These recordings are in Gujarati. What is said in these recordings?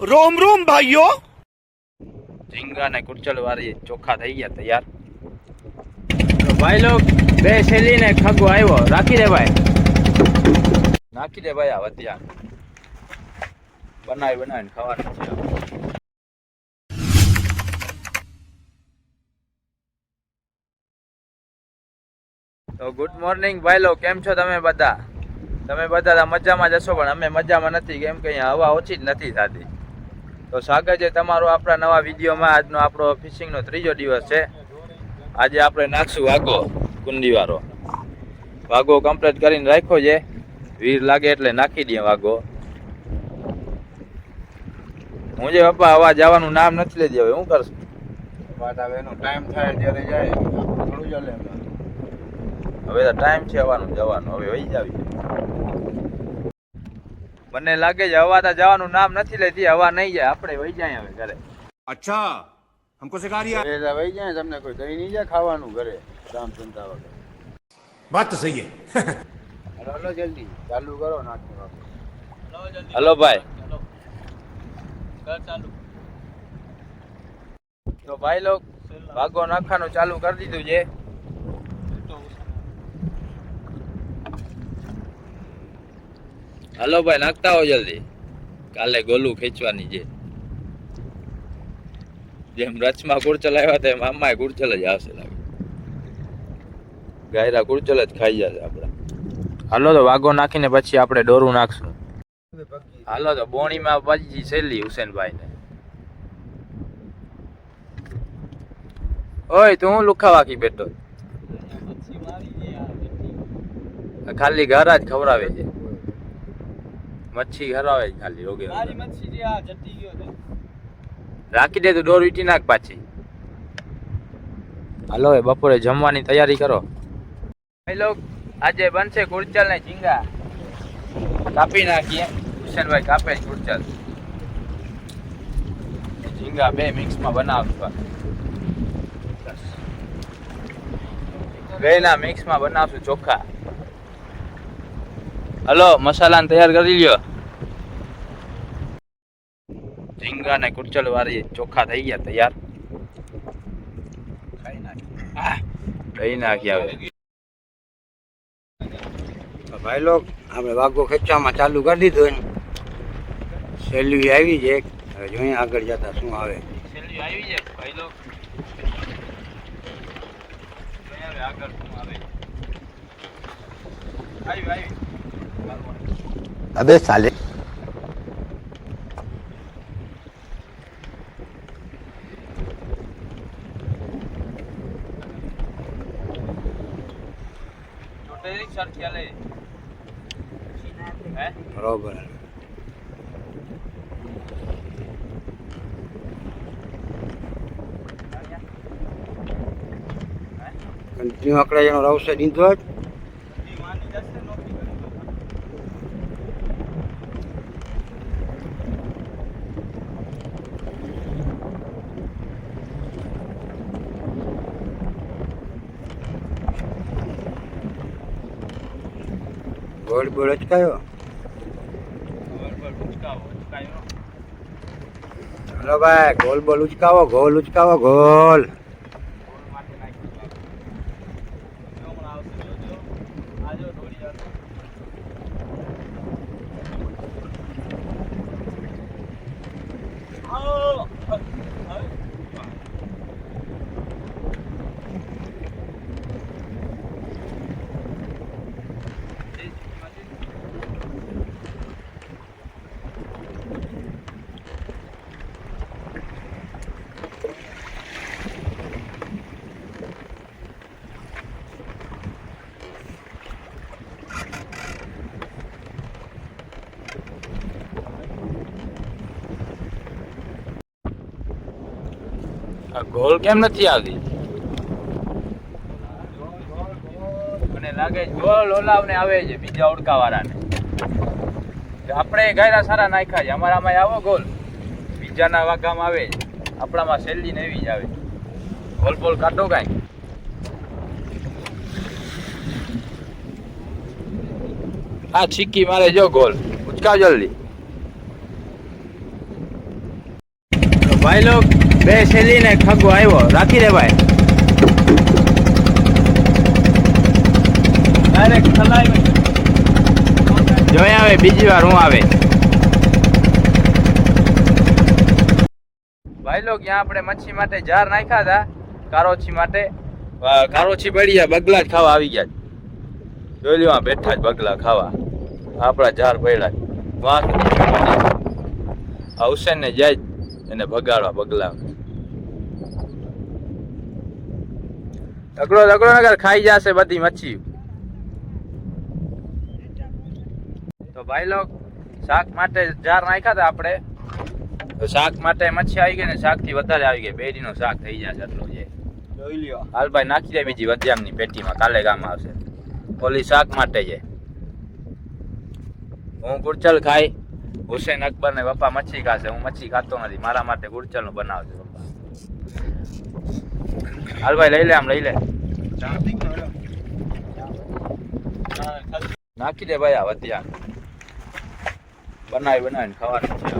રોમ રોમ ભાઈઓ. ઝીંગા ને કુચલ વાળી ચોખા થઈ ગયા તૈયાર. ભાઈ લોક બે શેલી ને ખગો આવ્યો. રાખી દે ભાઈ. નાખી દે ભાઈ આ વધ્યા. બનાવી બનાવીને ખાવાનું છે. તો ગુડ મોર્નિંગ ભાઈ લો કેમ છો તમે બધા? તમે બધા મજામાં જશો પણ અમે મજામાં નથી. કેમ કે અહીંયા હવા ઓછી જ નથી થતી. તો સ્વાગત છે તમારું આપણા નવા વિડીયોમાં. આજનો આપણો ફિશિંગનો ત્રીજો દિવસ છે. આજે આપણે નાખશું વાઘો કુંડીવાળો. વાઘો કમ્પ્લીટ કરીને રાખ્યો છે. વીર લાગે એટલે નાખી દઈએ વાઘો. હું જે પપ્પા હવા જવાનું નામ નથી લેતી. હવે હું કરશું? વાત આવે એનો ટાઈમ થાય ત્યારે જાય. થોડું ચાલે હવે તો ટાઈમ છે આવવાનું જવાનું. હવે વહી જાવી. મને લાગે છે હવા તો જવાનું નામ નથી લેતી હવા નહીં જાય. આપણે વહી જાય હવે ઘરે. અચ્છા હમકો સિખા રહ્યા એટલે વહી જાય તમને કોઈ દહીં નહીં જાય ખાવાનું ઘરે રામ ચિંતા વગર વાત તો સહી હે. હલો જલ્દી ચાલુ કરો નાટક હલો ભાઈ. ચાલુ. તો ભાઈ લોક ભાગો નાખવાનું ચાલુ કરી દીધું છે. હલો ભાઈ, નાખતા હો જલ્દી. કાલે ગોલું ખેંચવાની છે. જેમ રચમાં કુરચલ આવ્યા તેમ આમાં કુરચલ જ આવશે લાગે. ગાયરા કુરચલ જ ખાઈ જશે આપણે. હાલો તો વાઘો નાખીને પછી આપણે ડોરું નાખશું. હાલો તો બોણીમાં પછી છેલ્લી હુસેનભાઈ ને ઓય, તું હું લુખા વાકી બેઠો ખાલી ઘર જ ખવડાવે છે. મચ્છી હરાવે ખાલી રોગે રાખી દે તો દોર વીટી નાખ પાછી. હાલો એ બપોરે જમવાની તૈયારી કરો. ભાઈ લોક આજે બનશે ગુડચલ ને ઝીંગા. કાપી નાખીએ. હુસેનભાઈ કાપે કુરચલ ઝીંગા બે મિક્સમાં બનાવશું બેના મિક્સમાં બનાવશું ચોખા. હલો મસાલાને તૈયાર કરી લ્યો. ઝીંગા ને કુચલ વાળી ચોખા થઈ ગયા તૈયાર. ખાઈ નાખી. આહ, દહીં નાખી આવે. ભાઈ લોક આપણે વાઘો ખેંચવામાં ચાલુ કરી દીધું સહેલું આવી છે. હવે જોઈએ આગળ જતા શું આવે. આવી છે ભાઈ લોક આગળ શું આવે. આવી આવી અબે સાલે. બરોબર. કન્ટિન્યુ આકડા જેનો રવશે દીધો જ. ગોળ બોળ અચકાયો ચલો ભાઈ ગોલ બોલ ઉચકાવો ગોલ ઉચકાવો ગોલ આ ગોલ કેમ નથી આવતી મને લાગે ગોલ ઓલાવને આવે છે બીજા ઓળકા વાળાને આપણે ગાયરા સારા નાખ્યા છે અમારામાં આવો ગોલ બીજાના વાગામાં આવે છે આપણામાં શેલ્લી ને એવી જ આવે. ગોલ બોલ કાઢો કાંઈ. આ છીકી મારે જો ગોલ ઉચકા જલ્દી. ભાઈ લોક બે શેલી ને ખગો આવ્યો. રાખી દે ભાઈ. ડાયરેક્ટ ખલાઈ જોઈ આવે બીજી વાર હું આવે. ભાઈ લોક ત્યાં આપણે મચ્છી માટે જાર નાખ્યા હતા? કારોછી માટે. કારોછી પડી ગયા બગલા જ ખાવા આવી ગયા. જોઈ લ્યો આ બેઠા જ બગલા ખાવા. આપણા જાર પડ્યા. વાહ આ હુસેન ને જાય એને ભગાડવા બગલા. તગડો રગડો નગર ખાઈ જશે બધી મચ્છી. તો ભાઈ લોક શાક માટે જાર નાખ્યા હતા આપણે. તો શાક માટે મચ્છી આવી ગઈ ને શાકથી વધારે આવી ગઈ. બેડી નું શાક થઈ જશે એટલું જોઈ લ્યો. હાલભાઈ નાખી દે બીજી વધિયામની પેટીમાં કાલે ગામ આવશે. ઓલી શાક માટે છે હું ગુડચલ ખાઈ હુસેન અકબર ને પપ્પા મચ્છી ખાશે. હું મચ્છી ખાતો નથી. મારા માટે ગુડચલનું બનાવજો. પપ્પા હાલભાઈ લઈ લે આમ લઈ લે. નાખી દે ભાઈ આ વધિયા. બનાવી બનાવીને ખાવાનું છે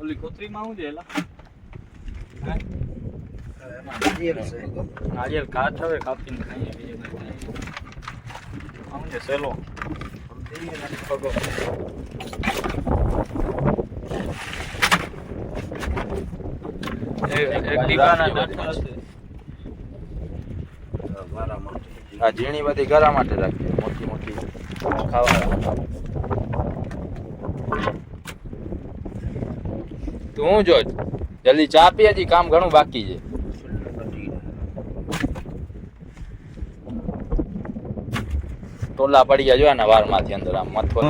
ઓલી કોથરીમાં શું છે એલા? નારિયેલ કાચ હવે કાપીને ખાઈએ બીજું સેલો? આ ઝીણી બધી ગળા માટે રાખી. મોટી મોટી ખાવા તું હું જોજ જલ્દી ચા પી હજી, કામ ઘણું બાકી છે. ટોલા પડી ગયા જોયા ને વારમાંથી અંદર આમ મથો.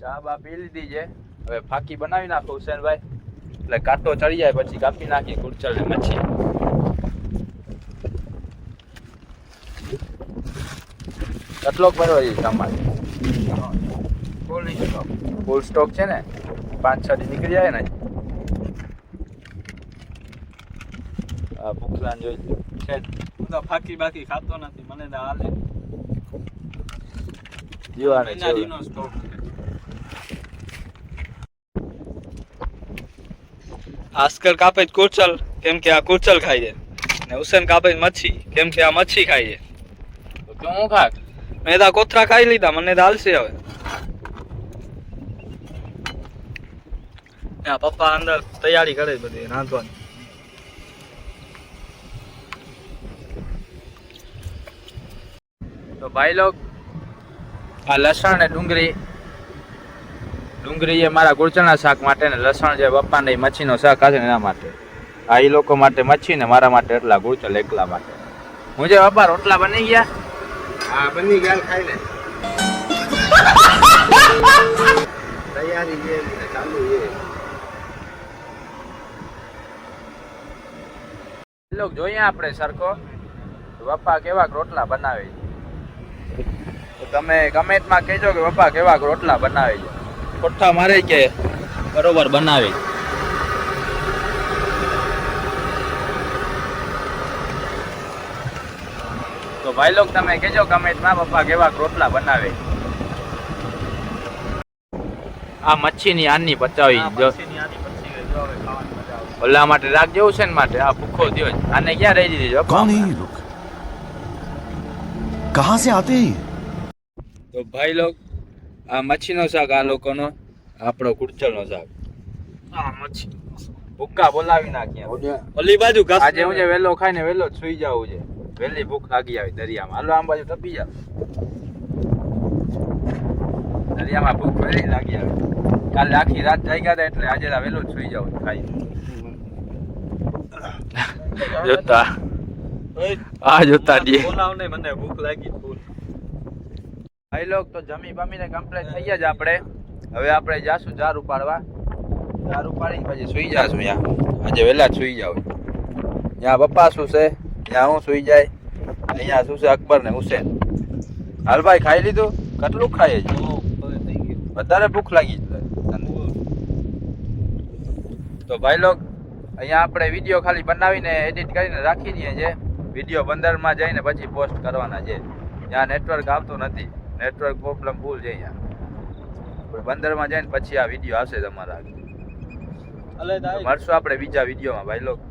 ચા બા પી લીધી છે. હવે ફાકી બનાવી નાખો હુસેનભાઈ. એટલે કાંટો ચડી જાય પછી કાપી નાખી કુરચલ ને મચ્છી. કેટલો ભરવો છે સામાન ફૂલ સ્ટોક છે ને પાંચ છ દી નીકળી જાય ને. આ ભૂખલાન જોઈ છે હું તો ફાકી બાકી ખાતો નથી. મને ના હાલે. જીવાને મહિના સ્ટોક છે આસ્કર કાપે કુરચલ કેમ કે આ કુરચલ ખાય છે ને હુસેન કાપે મચ્છી કેમ કે આ મચ્છી ખાય છે તો હું ખાક મેં તો કોથરા ખાઈ લીધા મને હાલશે હવે. પપ્પા અંદર તૈયારી કરે બધી રાંધવાની. તો ભાઈ લોગ આ લસણ ને ડુંગળી ડુંગળી એ મારા ગુળચણા શાક માટે ને લસણ જે પપ્પા ને મચ્છીનો શાક હશે ને એના માટે. આ એ લોકો માટે મચ્છી ને મારા માટે એટલા ગુળચલ એકલા માટે. હું જે બાપા રોટલા બની ગયા? હા બની ગયા ખાઈ લે તૈયારી છે ચાલુ છે. લોક જોઈએ આપણે સરખો. તો કેવા રોટલા બનાવે છે. તમે કમેન્ટમાં કહેજો કે પપ્પા કેવા રોટલા બનાવે છે. પઠ્ઠા મારે કે બરોબર બનાવે. તો ભાઈ લોક તમે કહેજો કમેન્ટમાં પપ્પા કેવા રોટલા બનાવે. આ મચ્છીની આની બચાવી ઓલા માટે રાખ જેવું છે ને માટે? આ ભૂખો દિવસ આને ક્યાં રહી દીધી? કોણ એ લોકો कहाँ से आते हैं ये? તો ભાઈ લોક આ મચ્છીનો શાક આ લોકોનો આપણો કુડચલનો શાક આ મચ્છી ભૂક્કા બોલાવી નાખ્યા ઓલી બાજુ ઘાસ આજે હું જે વહેલો ખાઈને વહેલો જ સુઈ જવું છે વહેલી ભૂખ લાગી આવી દરિયામાં હાલો આમ બાજુ ટપી જાવ દરિયામાં ભૂખ વહેલી લાગી આવી કાલે આખી રાત જાગ્યા હતા એટલે આજે વહેલો જ સુઈ જાવ ખાઈ જોતા આ જોતા દે બોલાવ ને મને ભૂખ લાગી ફૂલ. ભાઈ લોક તો જમી બમીને કમ્પ્લીટ થઈ ગયા છે આપણે. હવે આપણે જાશું જાર ઉપાડવા. જાર ઉપાડીને પછી સુઈ જાશું અહીંયા. આજે વહેલા જ સુઈ જાવ ત્યાં પપ્પા શું છે? ત્યાં હું સુઈ જાય. અહીંયા શું છે? અકબર ને હુસેન. હાલ ભાઈ ખાઈ લીધું? કેટલું ખાઈએ છે? વધારે ભૂખ લાગી તો ભાઈ લોક અહીંયા આપણે વીડિયો ખાલી બનાવીને એડિટ કરીને રાખી દઈએ છે. વીડિયો બંદરમાં જઈને પછી પોસ્ટ કરવાના છે. ત્યાં નેટવર્ક આવતું નથી. નેટવર્ક પ્રોબ્લેમ ફૂલ છે અહીંયા. બંદરમાં જઈને પછી આ વીડિયો આવશે તમારા આગળ. મળશું આપણે બીજા વિડીયોમાં ભાઈ લોકો